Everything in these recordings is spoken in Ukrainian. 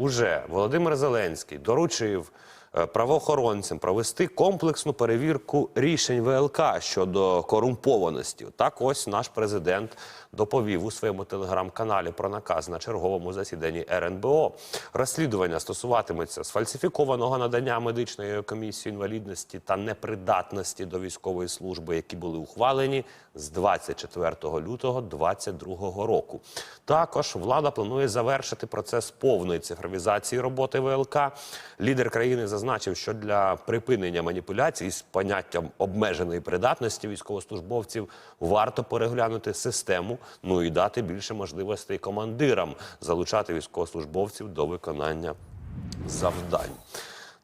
уже Володимир Зеленський доручив правоохоронцям провести комплексну перевірку рішень ВЛК щодо корумпованості. Так, ось наш президент доповів у своєму телеграм-каналі про наказ на черговому засіданні РНБО. Розслідування стосуватиметься сфальсифікованого надання медичної комісії інвалідності та непридатності до військової служби, які були ухвалені з 24 лютого 2022 року. Також влада планує завершити процес повної цифровізації роботи ВЛК. Лідер країни зазначив, що для припинення маніпуляцій з поняттям обмеженої придатності військовослужбовців варто переглянути систему, ну і дати більше можливостей командирам залучати військовослужбовців до виконання завдань.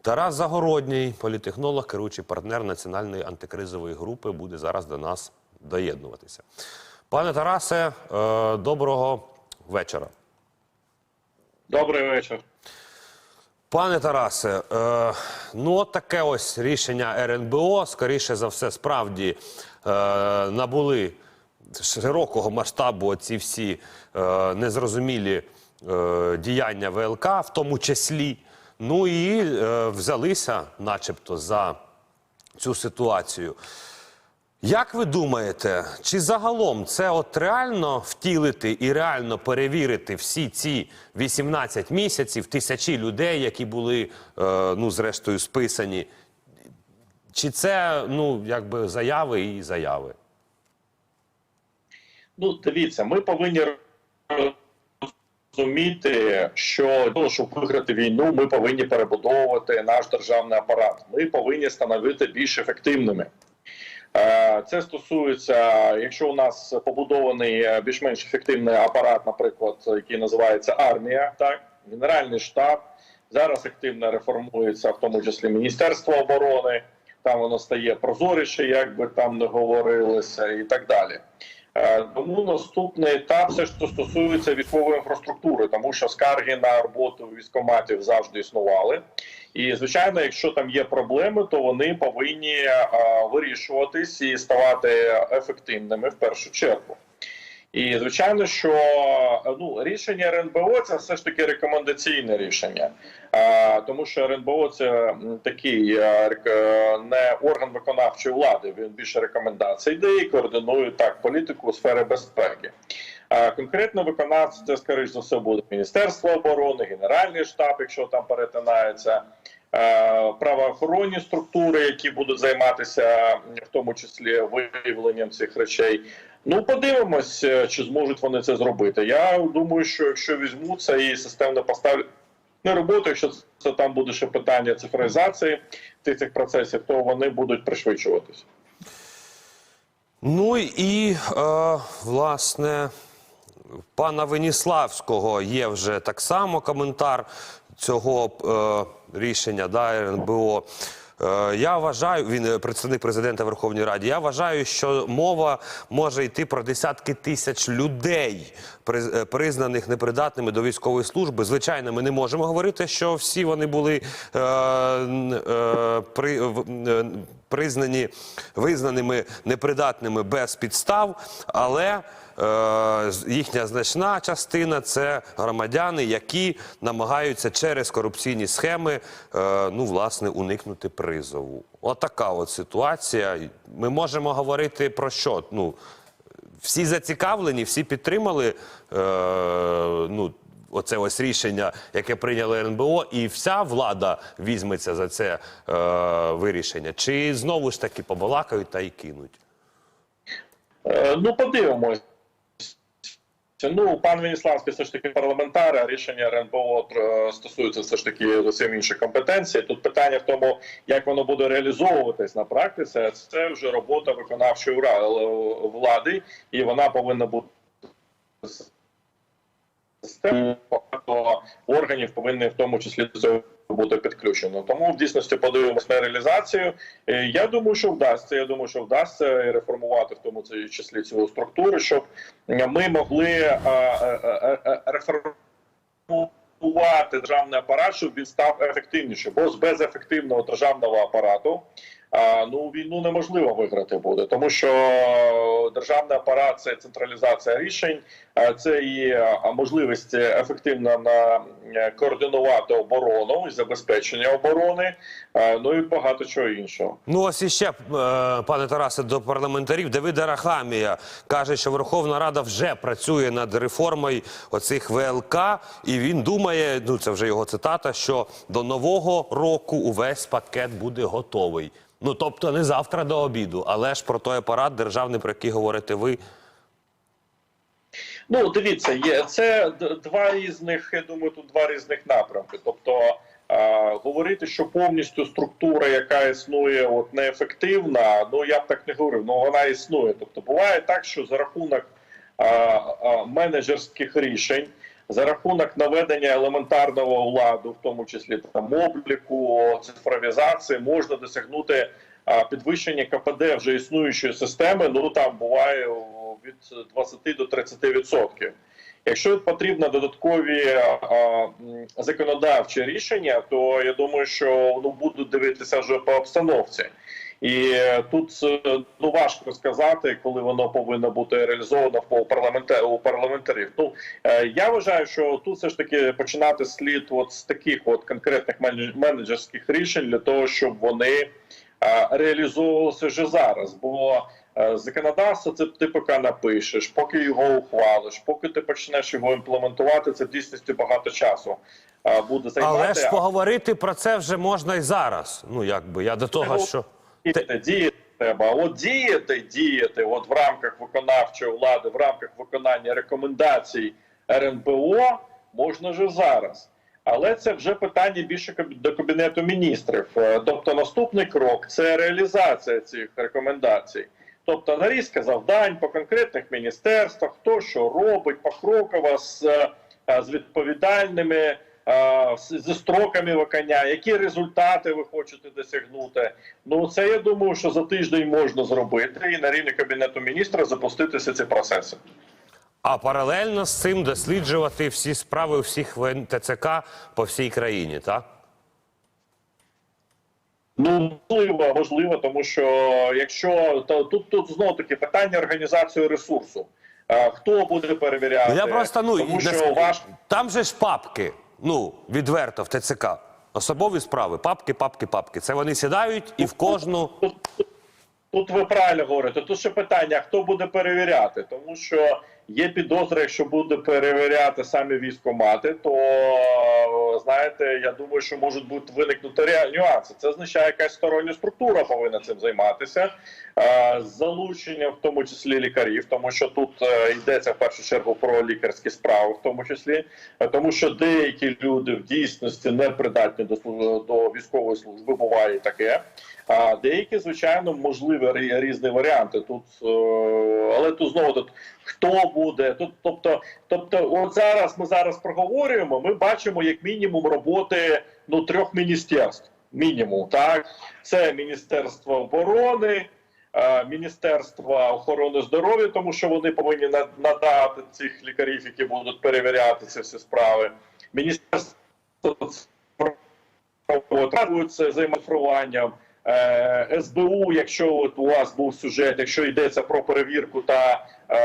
Тарас Загородній, політехнолог, керуючий партнер національної антикризової групи, буде зараз до нас доєднуватися. Пане Тарасе, е, доброго вечора. Добрий вечір. Пане Тарасе, е, ну от таке ось рішення РНБО, скоріше за все, справді е, набули широкого масштабу ці всі е, незрозумілі е, діяння ВЛК, в тому числі. Ну і е, взялися, начебто, за цю ситуацію. Як ви думаєте, чи загалом це от реально втілити і реально перевірити всі ці 18 місяців, тисячі людей, які були, е, ну, зрештою, списані? Чи це, ну, якби заяви і заяви? Ну, дивіться, ми повинні розуміти, що для щоб виграти війну, ми повинні перебудовувати наш державний апарат. Ми повинні становити більш ефективними. Е, Це стосується, якщо у нас побудований е, більш-менш ефективний апарат, наприклад, який називається армія, так генеральний штаб зараз активно реформується, в тому числі Міністерство оборони. Там воно стає прозоріше, як би там не говорилося, і так далі. Е, Тому наступний етап це що стосується військової інфраструктури, тому що скарги на роботу військоматів завжди існували. І звичайно, якщо там є проблеми, то вони повинні е, вирішуватись і ставати ефективними в першу чергу. І звичайно, що е, ну рішення РНБО це все ж таки рекомендаційне рішення, а, тому що РНБО це такий е, е, не орган виконавчої влади. Він більше рекомендацій дає і координує так політику у сфери безпеки. А конкретно виконавці це скоріш за все буде Міністерство оборони, Генеральний штаб, якщо там перетинається. е, Правоохоронні структури, які будуть займатися в тому числі виявленням цих речей. Ну, подивимось, е, чи зможуть вони це зробити. Я думаю, що якщо візьмуться і системно поставлять на роботу, якщо це там буде ще питання цифровізації тих цих процесів, то вони будуть пришвидшуватися. Ну і, е, власне, пана Веніславського є вже так само коментар цього е, рішення да, РНБО. Е, Я вважаю, він е, представник президента Верховної Ради. Я вважаю, що мова може йти про десятки тисяч людей, е, признаних непридатними до військової служби. Звичайно, ми не можемо говорити, що всі вони були е, е, при, е, признані визнаними непридатними без підстав, але е, їхня значна частина це громадяни, які намагаються через корупційні схеми е, ну, власне, уникнути призову. Отака от ситуація. Ми можемо говорити про що? Ну, всі зацікавлені, всі підтримали е, ну, оце ось рішення, яке прийняли РНБО, і вся влада візьметься за це е, вирішення. Чи знову ж таки побалакають та й кинуть? Е, Ну, подивимось. Ну, пан Веніславський все ж таки парламентар, а рішення РНБО е, стосується все ж таки зовсім іншої компетенції. Тут питання в тому, як воно буде реалізовуватись на практиці. Це вже робота виконавчої влади, і вона повинна бути системою. Багато органів повинні в тому числі до цього бути підключено. Тому в дійсності подивимось на реалізацію. Е, Я думаю, що вдасться. Я думаю, що вдасться реформувати в тому числі цю структуру, щоб ми могли е, е, е, е, реформувати державний апарат, щоб він став ефективнішим. Бо без ефективного державного апарату ну війну неможливо виграти буде, тому що державний апарат це централізація рішень, це і можливість ефективно на е, координувати оборону і забезпечення оборони, ну і багато чого іншого. Ну, ось іще, е, пане Тарасе, до парламентарів. Давид Арахамія каже, що Верховна Рада вже працює над реформою оцих ВЛК, і він думає, ну це вже його цитата, що до нового року увесь пакет буде готовий. Ну тобто не завтра до обіду, але ж про той апарат державний, про який говорите ви. Ну, дивіться, є це два різних. Я думаю, тут два різних напрямки. Тобто е, говорити, що повністю структура, яка існує, от неефективна. Ну я б так не говорив. Ну вона існує. Тобто, буває так, що за рахунок е, е, менеджерських рішень. За рахунок наведення елементарного владу, в тому числі там обліку, цифровізації, можна досягнути підвищення КПД вже існуючої системи. Ну там буває від 20 до 30 відсотків. Якщо потрібно додаткові а, законодавчі рішення, то я думаю, що ну будуть дивитися вже по обстановці. І е, тут е, ну важко сказати, коли воно повинно бути реалізовано по парламента у парламентарів. Ну е, я вважаю, що тут все ж таки починати слід от з таких от конкретних менеджерських рішень для того, щоб вони реалізовувалися вже зараз. Бо законодавство це ти поки напишеш, поки його ухвалиш, поки ти почнеш його імплементувати, це в дійсності багато часу буде займати. Але ж поговорити про це вже можна і зараз. Ну якби я до того, що Діяти, діяти треба. А От діяти, діяти, от в рамках виконавчої влади, в рамках виконання рекомендацій РНБО можна вже зараз. Але це вже питання більше до кабінету міністрів. Е, Тобто, наступний крок це реалізація цих рекомендацій. Тобто нарізка завдань по конкретних міністерствах, хто що робить, покроково з, е, з відповідальними зі строками виконання, які результати ви хочете досягнути. Ну це я думаю, що за тиждень можна зробити і на рівні кабінету міністра запуститися ці процеси. а паралельно з цим досліджувати всі справи всіх ВН ТЦК по всій країні, так? Ну можливо, можливо, тому що якщо то тут тут знову таки питання організації ресурсу. Хто буде перевіряти? Я просто ну тому що ваш там же ж папки. Ну відверто в ТЦК. Особові справи, папки, папки, папки. Це вони сідають і в кожну. Тут ви правильно говорите. Тут ще питання: хто буде перевіряти, тому що є підозра, якщо буде перевіряти самі військомати, то знаєте, я думаю, що можуть бути виникнути нюанси. Це означає, якась стороння структура повинна цим займатися е, з залученням, в тому числі лікарів, тому що тут е, йдеться в першу чергу про лікарські справи, в тому числі, е, тому що деякі люди в дійсності не придатні до до військової служби. Буває таке. А деякі, звичайно, можливі різні варіанти. Тут але тут знову тут хто буде. Тобто, тобто, от зараз ми зараз проговорюємо. Ми бачимо як мінімум роботи ну трьох міністерств. Мінімум, так це Міністерство оборони. е, Міністерства охорони здоров'я, тому що вони повинні надати цих лікарів, які будуть перевіряти ці всі справи. Міністерство займається Е, СБУ, якщо от у вас був сюжет, якщо йдеться про перевірку та е,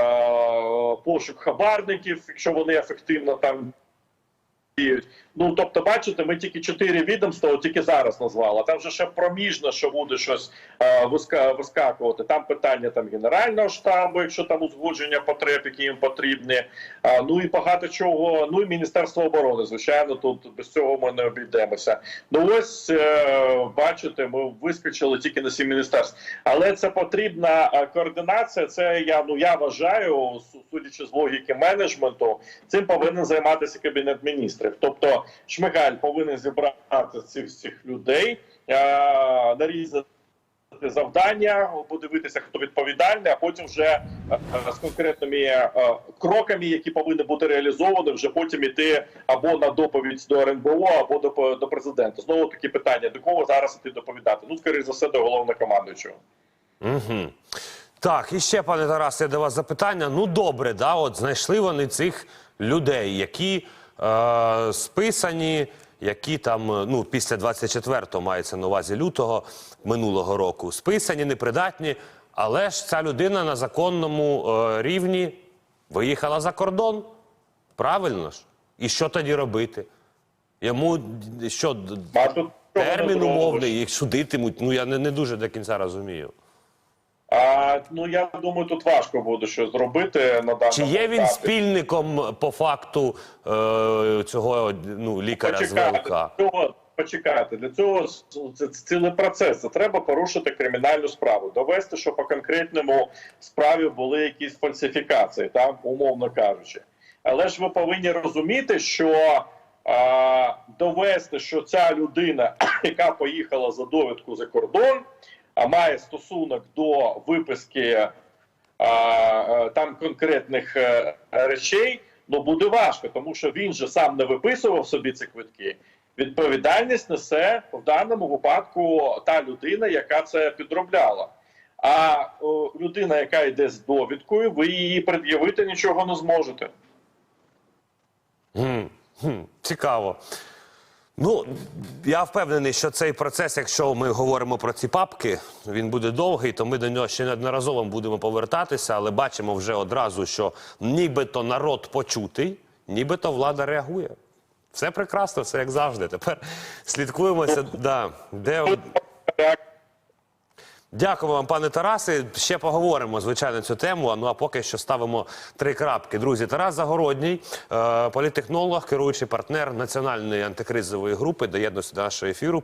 пошук хабарників, якщо вони ефективно там. Ну тобто, бачите, ми тільки чотири відомства, тільки зараз назвали. Там вже ще проміжно, що буде щось е, виска- вискакувати. Там питання там генерального штабу, якщо там узгодження потреб, які їм потрібні. А, ну і багато чого. Ну і Міністерство оборони, звичайно, тут без цього ми не обійдемося. Ну ось е, бачите, ми вискочили тільки на сім міністерств. Але це потрібна е, координація. Це я ну я вважаю, судячи з логіки менеджменту, цим повинен займатися кабінет міністрів. Тобто Шмигаль повинен зібрати цих всіх людей, е, нарізати завдання, подивитися, хто відповідальний, а потім вже е, з конкретними е, кроками, які повинні бути реалізовані, вже потім іти або на доповідь до РНБО, або до, до президента. Знову такі питання: до кого зараз іти доповідати? Ну, скоріше за все, до головнокомандуючого. Угу. Так, і ще, пане Тарасе, до вас запитання. Ну, добре, да, от знайшли вони цих людей, які е, списані, які там е, ну після 24-го мається на увазі лютого минулого року, списані, непридатні. Але ж ця людина на законному е, рівні виїхала за кордон. Правильно ж? І що тоді робити? Йому що термін умовний, їх судитимуть. Ну я не, не дуже до кінця розумію. А, ну я думаю, тут важко буде щось зробити на даному Чи є він етапі. спільником по факту е, цього ну, лікаря з Почекайте, ВЛК? для цього, почекайте, для цього це, це цілий процес. Це треба порушити кримінальну справу, довести, що по конкретному справі були якісь фальсифікації, там, умовно кажучи. Але ж ви повинні розуміти, що а, довести, що ця людина, яка поїхала за довідку за кордон, має стосунок до виписки а, е, там конкретних е, речей, ну буде важко, тому що він же сам не виписував собі ці квитки. Відповідальність несе в даному випадку та людина, яка це підробляла. А о, людина, яка йде з довідкою, ви її пред'явити нічого не зможете. Гм, гм, Цікаво. Ну, я впевнений, що цей процес, якщо ми говоримо про ці папки, він буде довгий, то ми до нього ще неодноразово будемо повертатися, але бачимо вже одразу, що нібито народ почутий, нібито влада реагує. Все прекрасно, все як завжди. Тепер слідкуємося, да, де. Дякую вам, пане Тарасе. Ще поговоримо, звичайно, цю тему. Ну а поки що ставимо три крапки. Друзі, Тарас Загородній, політехнолог, політтехнолог, керуючий партнер національної антикризової групи, доєднується до нашого ефіру.